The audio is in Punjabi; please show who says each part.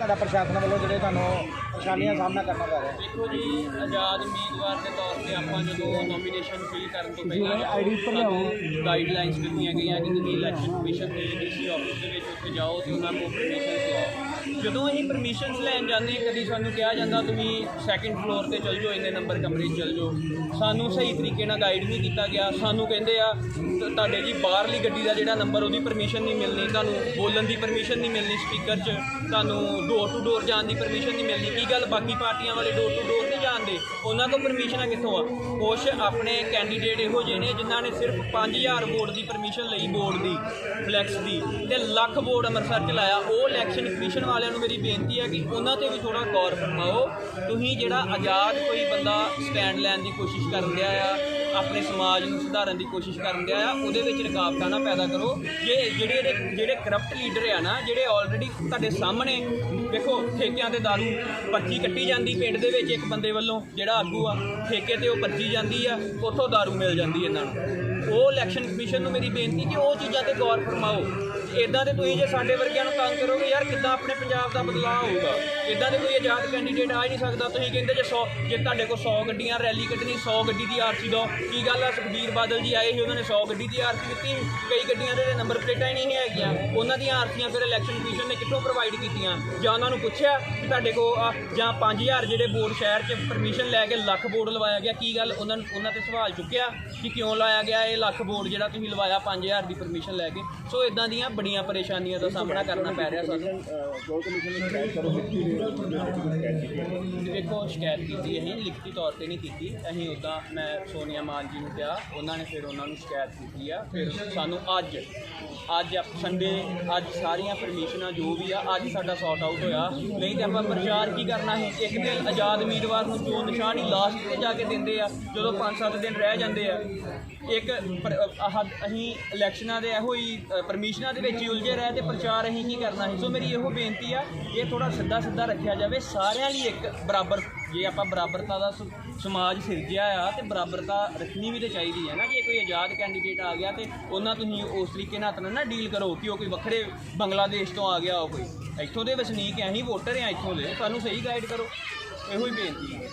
Speaker 1: ਤੁਹਾਡਾ ਪ੍ਰਸ਼ਾਸਨ ਵੱਲੋਂ ਜਿਹੜੇ ਤੁਹਾਨੂੰ ਪਰੇਸ਼ਾਨੀਆਂ ਸਾਹਮਣਾ ਕਰਨਾ ਪੈ ਰਿਹਾ
Speaker 2: ਦੇਖੋ ਜੀ ਆਜ਼ਾਦ ਉਮੀਦਵਾਰ ਦੇ ਤੌਰ ਤੇ ਆਪਾਂ ਜਦੋਂ ਨੋਮੀਨੇਸ਼ਨ ਫਿਲ ਕਰਨ ਤੋਂ ਪਹਿਲਾਂ
Speaker 1: ਉੱਪਰ ਲਿਆਓ।
Speaker 2: ਗਾਈਡਲਾਈਨਸ ਦਿੱਤੀਆਂ ਗਈਆਂ ਕਿ ਤੁਸੀਂ ਇਲੈਕਸ਼ਨ ਕਮਿਸ਼ਨ ਦੇ ਡੀਸੀ ਆਫਿਸ ਦੇ ਵਿੱਚ ਉੱਥੇ ਜਾਓ ਤੇ ਉਹਨਾਂ ਕੋਲ ਪਰਮਿਸ਼ਨ ਲਓ ਜਦੋਂ ਅਸੀਂ ਪਰਮਿਸ਼ਨਸ ਲੈਣ ਜਾਂਦੇ ਹਾਂ ਕਦੀ ਸਾਨੂੰ ਕਿਹਾ ਜਾਂਦਾ ਤੁਸੀਂ ਸੈਕਿੰਡ ਫਲੋਰ ਤੇ ਚਲ ਜਾਓ, ਇੰਨੇ ਨੰਬਰ ਕਮਰੇ 'ਚ ਚਲ ਜਾਓ। ਸਾਨੂੰ ਸਹੀ ਤਰੀਕੇ ਨਾਲ ਗਾਈਡ ਨਹੀਂ ਕੀਤਾ ਗਿਆ। ਸਾਨੂੰ ਕਹਿੰਦੇ ਆ ਤੁਹਾਡੇ ਜੀ ਬਾਹਰਲੀ ਗੱਡੀ ਦਾ ਜਿਹੜਾ ਨੰਬਰ ਉਹਦੀ ਪਰਮਿਸ਼ਨ ਨਹੀਂ ਮਿਲਣੀ, ਤੁਹਾਨੂੰ ਬੋਲਣ ਦੀ ਪਰਮਿਸ਼ਨ ਨਹੀਂ ਮਿਲਣੀ ਸਪੀਕਰ 'ਚ, ਤੁਹਾਨੂੰ ਡੋਰ ਟੂ ਡੋਰ ਜਾਣ ਦੀ ਪਰਮਿਸ਼ਨ ਨਹੀਂ ਮਿਲਣੀ। ਕੀ ਗੱਲ? ਬਾਕੀ ਪਾਰਟੀਆਂ ਵਾਲੇ ਡੋਰ ਟੂ ਡੋਰ ਨਹੀਂ ਜਾਣਦੇ ਉਹਨਾਂ ਕੋਲ ਪਰਮਿਸ਼ਨਾਂ ਕਿੱਥੋਂ ਆ? ਕੁਛ ਆਪਣੇ ਕੈਂਡੀਡੇਟ ਇਹੋ ਜਿਹੇ ਨੇ ਜਿਨ੍ਹਾਂ ਨੇ ਸਿਰਫ 5000 ਵੋਟ ਦੀ ਪਰਮਿਸ਼ਨ ਲਈ ਬੋਰਡ ਦੀ ਫਲੈਕਸ ਦੀ ਤੇ ਲੱਖ ਬੋਰਡ ਅੰਮ੍ਰਿਤਸਰ ਚ ਲਾਇਆ। ਉਹ ਇਲੈਕਸ਼ਨ ਕਮਿਸ਼ਨ ਵਾਲਿਆਂ ਨੂੰ ਮੇਰੀ ਬੇਨਤੀ ਹੈ ਕਿ ਉਹਨਾਂ ਤੇ ਵੀ ਥੋੜਾ ਗੌਰ ਫਰਮਾਓ ਤੁਸੀਂ ਜਿਹੜਾ ਆਜ਼ਾਦ ਕੋਈ ਬੰਦਾ ਸਟੈਂਡ ਲੈਣ ਦੀ ਕੋਸ਼ਿਸ਼ ਕਰ ਰਿਹਾ ਆ ਆਪਣੇ ਸਮਾਜ ਨੂੰ ਸੁਧਾਰਨ ਦੀ ਕੋਸ਼ਿਸ਼ ਕਰਨ ਡਿਆ ਆ, ਉਹਦੇ ਵਿੱਚ ਰੁਕਾਵਟਾਂ ਨਾ ਪੈਦਾ ਕਰੋ। ਜੇ ਜਿਹੜੇ ਇਹਦੇ- ਜਿਹੜੇ ਕਰਪਟ ਲੀਡਰ ਆ ਨਾ, ਜਿਹੜੇ ਆਲਰੇਡੀ ਤੁਹਾਡੇ ਸਾਹਮਣੇ, ਵੇਖੋ, ਠੇਕਿਆਂ ਤੇ ਦਾਰੂ ਪਰਚੀ ਕੱਟੀ ਜਾਂਦੀ ਪਿੰਡ ਦੇ ਵਿੱਚ ਇੱਕ ਬੰਦੇ ਵੱਲੋਂ, ਜਿਹੜਾ ਆਗੂ ਆ, ਠੇਕੇ ਤੇ ਉਹ ਪਰਚੀ ਜਾਂਦੀ ਆ, ਉੱਥੋਂ ਦਾਰੂ ਮਿਲ ਜਾਂਦੀ ਇਹਨਾਂ ਨੂੰ। ਉਹ ਇਲੈਕਸ਼ਨ ਕਮਿਸ਼ਨ ਨੂੰ ਮੇਰੀ ਬੇਨਤੀ ਕਿ ਉਹ ਚੀਜ਼ਾਂ ਤੇ ਗੌਰ ਫਰਮਾਓ। ਇਦਾਂ ਦੇ ਤੁਸੀਂ ਜੇ ਸਾਡੇ ਵਰਗਿਆਂ ਨੂੰ ਤੰਗ ਕਰੋਗੇ, ਯਾਰ ਕਿੱਦਾਂ ਆਪਣੇ ਪੰਜਾਬ ਦਾ ਬਦਲਾਅ ਹੋਊਗਾ? ਇਦਾਂ ਦੇ ਕੋਈ ਆਜ਼ਾਦ ਕੈਂਡੀਡੇਟ ਆ ਹੀ ਨਹੀਂ ਸਕਦਾ। ਤੁਸੀਂ ਕਹਿੰਦੇ ਜੇ 100 ਜੇ ਤੁਹਾਡੇ ਕੋਲ 100 ਗੱਡੀਆਂ, ਰੈਲੀ ਕੱਢਣੀ 100 ਗੱਡੀ ਦੀ ਆਰਸੀ ਦੋ ਕੀ ਗੱਲ ਆ? ਸੁਖਬੀਰ ਬਾਦਲ ਜੀ ਆਏ ਸੀ, ਉਹਨਾਂ ਨੇ 100 ਗੱਡੀ ਦੀ ਆਰਸੀ ਦਿੱਤੀ ਕਈ ਗੱਡੀਆਂ ਦੇ ਨੰਬਰ ਪਲੇਟਾਂ ਹੀ ਨਹੀਂ ਹੈਗੀਆਂ। ਉਹਨਾਂ ਦੀਆਂ ਆਰਸੀਆਂ ਫਿਰ ਇਲੈਕਸ਼ਨ ਕਮਿਸ਼ਨ ਨੇ ਕਿੱਥੋਂ ਪ੍ਰੋਵਾਈਡ ਕੀਤੀਆਂ? ਜਾਂ ਉਹਨਾਂ ਨੂੰ ਪੁੱਛਿਆ ਕਿ ਤੁਹਾਡੇ ਕੋਲ ਆ ਜਾਂ 5000 ਜਿਹੜੇ ਬੋਰਡ ਸ਼ਹਿਰ 'ਚ ਪਰਮਿਸ਼ਨ ਲੈ ਕੇ ਲੱਖ ਬੋਰਡ ਲਵਾਇਆ ਗਿਆ, ਕੀ ਗੱਲ ਉਹਨਾਂ ਉਹਨਾਂ ਤੇ ਸਵਾਲ ਚੁੱਕਿਆ ਕਿ ਕਿਉਂ ਲਾਇਆ ਗਿਆ ਇਹ ਲੱਖ ਬੋਰਡ ਜਿਹੜਾ ਤੁਸੀਂ ਲਵਾਇਆ 5000 ਦੀ ਪਰਮਿਸ਼ਨ ਲੈ ਕੇ? ਸੋ ਇਦਾਂ ਦੀਆਂ ਬੜੀਆਂ ਪਰੇਸ਼ਾਨੀਆਂ ਦਾ ਸਾਹਮਣਾ ਕਰਨਾ ਪੈ ਰਿਹਾ ਸਾਨੂੰ।
Speaker 1: ਜੋ ਕਮਿਸ਼ਨ ਨੂੰ ਸ਼ਿਕਾਇਤ ਕਰੋ ਲਿਖਤੀ ਦੇ
Speaker 2: ਦੇਖੋ ਸ਼ਿਕਾਇਤ ਕੀਤੀ ਅਸੀਂ ਲਿਖਤੀ ਤੌਰ ਤੇ ਨਹੀਂ ਕੀਤੀ। ਅਸੀਂ ਉਦਾਂ ਮੈਂ ਸੋਨੀਆ ਮਾਨ ਜੀ ਨੂੰ ਕਿਹਾ ਉਹਨਾਂ ਨੇ ਫਿਰ ਉਹਨਾਂ ਨੂੰ ਸ਼ਿਕਾਇਤ ਕੀਤੀ ਆ। ਫਿਰ ਸਾਨੂੰ ਅੱਜ ਅੱਜ ਸੰਡੇ ਅੱਜ ਸਾਰੀਆਂ ਪਰਮਿਸ਼ਨਾਂ ਜੋ ਵੀ ਆ ਅੱਜ ਸਾਡਾ ਸੌਟ ਆਊਟ ਹੋਇਆ। ਨਹੀਂ ਤੇ ਆਪਾਂ ਪ੍ਰਚਾਰ ਕੀ ਕਰਨਾ ਸੀ? ਇੱਕ ਦਿਨ ਆਜ਼ਾਦ ਉਮੀਦਵਾਰ ਨੂੰ ਜੋ ਨਿਸ਼ਾਨ ਹੀ ਲਾਸਟ ਤੇ ਜਾ ਕੇ ਦਿੰਦੇ ਆ? ਜਦੋਂ 5-7 ਦਿਨ ਰਹਿ ਜਾਂਦੇ ਆ। ਇੱਕ ਪਰ- ਆਹ ਅਸੀਂ ਇਲੈਕਸ਼ਨਾਂ ਦੇ ਇਹੋ ਹੀ ਅ, ਪਰਮਿਸ਼ਨਾਂ ਦੇ ਵਿੱਚ ਹੀ ਉਲਝੇ ਰਹੇ ਤੇ ਪ੍ਰਚਾਰ ਅਸੀਂ ਕੀ ਕਰਨਾ ਸੀ? ਸੋ ਮੇਰੀ ਇਹੋ ਬੇਨਤੀ ਆ, ਇਹ ਥੋੜਾ ਸਿੱਧਾ ਸਿੱਧਾ ਰੱਖਿਆ ਜਾਵੇ। ਸਾਰਿਆਂ ਲਈ ਇੱਕ ਬਰਾਬਰ, ਜੇ ਆਪਾਂ ਬਰਾਬਰਤਾ ਦਾ ਸ- ਸਮਾਜ ਸਿਰਜਿਆ ਆ ਤੇ ਬਰਾਬਰਤਾ ਰੱਖਣੀ ਵੀ ਤੇ ਚਾਹੀਦੀ ਹੈ ਨਾ। ਜੇ ਕੋਈ ਆਜ਼ਾਦ ਕੈਂਡੀਡੇਟ ਆ ਗਿਆ ਤੇ ਉਹਨਾਂ ਤੁਸੀਂ ਉਸ ਤਰੀਕੇ ਨਾਲ ਤਾਂ ਨਾ ਡੀਲ ਕਰੋ ਕਿ ਉਹ ਕੋਈ ਵੱਖਰੇ ਬੰਗਲਾਦੇਸ਼ ਤੋਂ ਆ ਗਿਆ ਉਹ ਕੋਈ। ਇੱਥੋਂ ਦੇ ਵਸਨੀਕ ਐ ਅਸੀਂ ਵੋਟਰ ਆ ਇੱਥੋਂ ਦੇ ਸਾਨੂੰ ਸਹੀ ਗਾਈਡ ਕਰੋ। ਇਹੋ ਹੀ ਬੇਨਤੀ ਹੈ।